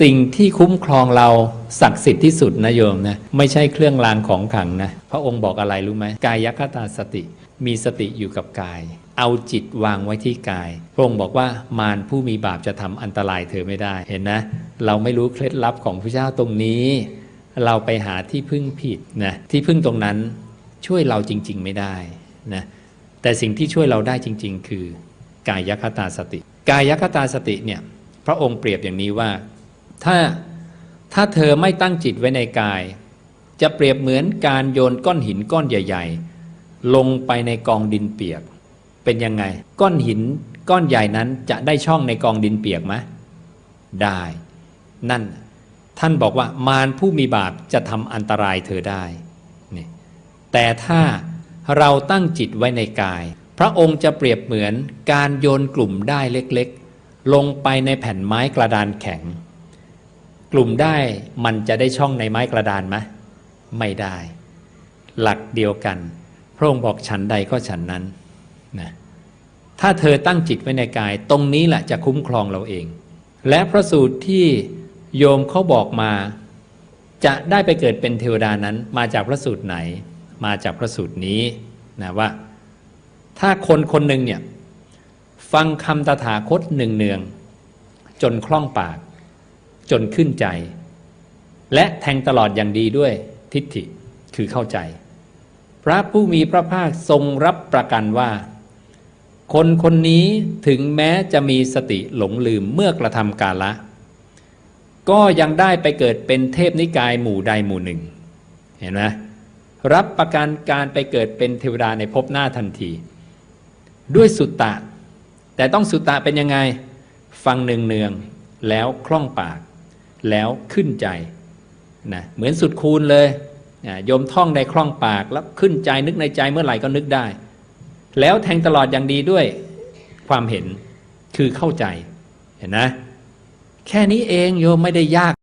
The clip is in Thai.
สิ่งที่คุ้มครองเราศักดิ์สิทธิ์ที่สุดนะโยมนะไม่ใช่เครื่องรางของขังนะพระองค์บอกอะไรรู้ไหมกายคตาสติ มีสติอยู่กับกาย เอาจิตวางไว้ที่กาย พระองค์บอกว่ามารผู้มีบาปจะทำอันตรายเธอไม่ได้เห็นนะ เราไม่รู้เคล็ดลับของพระเจ้าตรงนี้ เราไปหาที่พึ่งผิดนะที่พึ่งตรงนั้นช่วยเราจริง ๆ ไม่ได้นะแต่สิ่งที่ช่วยเราได้จริง ๆ คือกายคตาสติ กายคตาสติเนี่ยพระองค์เปรียบอย่างนี้ว่า ถ้าถ้าเธอไม่ตั้งจิตไว้ในกาย จะเปรียบเหมือนการโยนก้อนหินก้อนใหญ่ ๆ ลงไปในกองดินเปียก เป็นยังไง ก้อนหินก้อนใหญ่นั้นจะได้ช่องในกองดินเปียกไหมได้ นั่น ท่านบอกว่ามารผู้มีบาปจะทำอันตรายเธอได้นี่แต่ถ้าเราตั้งจิตไว้ในกาย พระองค์จะเปรียบเหมือนการโยนกลุ่มได้เล็กๆ ลงไปในแผ่นไม้กระดานแข็ง กลุ่มได้มันจะได้ช่องในไม้กระดานไหมไม่ได้ หลักเดียวกัน พระองค์บอกฉันใดก็ฉันนั้นนะถ้าเธอตั้งจิตไว้ในกาย ตรงนี้แหละจะคุ้มครองเราเอง และพระสูตรที่โยมเขาบอกมา จะได้ไปเกิดเป็นเทวดานั้น มาจากพระสูตรไหน มาจากพระสูตรนี้นะว่า ถ้าคนคนหนึ่งเนี่ยฟังคำตถาคตหนึ่งเนือง จนคล่องปาก จนขึ้นใจ และแทงตลอดอย่างดีด้วยทิฏฐิคือเข้าใจ พระผู้มีพระภาคทรงรับประกันว่า คนคนนี้ถึงแม้จะมีสติหลงลืมเมื่อกระทำกาละ ก็ยังได้ไปเกิดเป็นเทพนิกายหมู่ใดหมู่หนึ่ง เห็นไหมรับประกันการไปเกิดเป็นเทวดาในภพหน้าทันที ด้วยสุตตะ แต่ต้องสุตตะเป็นยังไง ฟังเนืองๆแล้วคล่องปาก แล้วขึ้นใจนะเหมือนสุดคูณเลยนะโยมท่องได้คล่องปากแล้วขึ้นใจนึกในใจเมื่อไหร่ก็นึกได้ แล้วแทงตลอดอย่างดีด้วยความเห็นคือเข้าใจเห็นนะ แค่นี้เองโยมไม่ได้ยาก